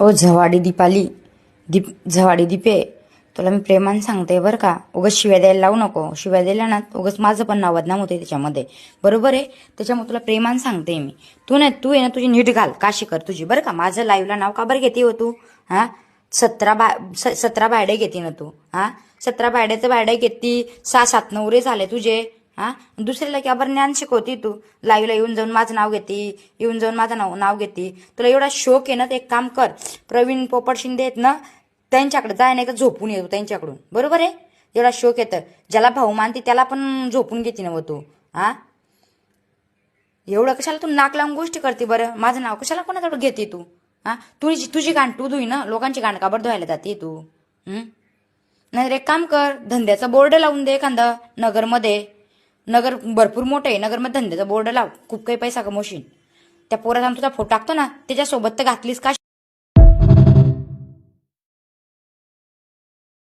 ओ झवाडी दीपाली दीप झवाडी दीपे तुला मी प्रेमान सांगते बरं का. उगाच शिव्या द्यायला लावू नको. शिव्या दिल्या ना उगाच माझं पण नाव बदनाम होते त्याच्यामध्ये. बरोबर आहे? त्याच्यामुळे तुला प्रेमान सांगते मी. तू नाही तू आहे ना तुझी नीट घाल. काशी कर तुझी. बरं का? माझं लाईव्हला नाव का बरं घेते हो तू? हा? सतरा बा स- सतरा बायडे घेते ना तू. हा? सतरा बायड्याचं बायडे घेती. सहा सात नवरे झाले तुझे. हा? दुसऱ्याला की अबर ज्ञान शिकवती तू? लाईव्हला येऊन जाऊन माझं नाव घेते येऊन जाऊन माझं नाव नाव घेते. तुला एवढा शोक आहे ना ते एक काम कर. प्रवीण पोपट शिंदे आहेत ना त्यांच्याकडे जाय नाही का झोपून येतो त्यांच्याकडून. बरोबर आहे? एवढा शोक येतं ज्याला भाऊ मानते त्याला पण झोपून घेते ना व तू. हा? एवढं कशाला तू नाक लावून गोष्टी करते बरं? माझं नाव कशाला कोणाकडे घेते तू? हा? तुझी तुझी गाण तू धुई ना लोकांची गाण काबर धुवायला जाते तू? नाही एक काम कर धंद्याचा बोर्ड लावून दे एखादा नगरमध्ये. नगर भरपूर मोठं आहे नगरमध्ये धंद्याचा बोर्ड लाव खूप काही पैसा कमवशील. त्या पोरात आम्ही तुझा फोटो टाकतो ना त्याच्यासोबत तर घातलीस का?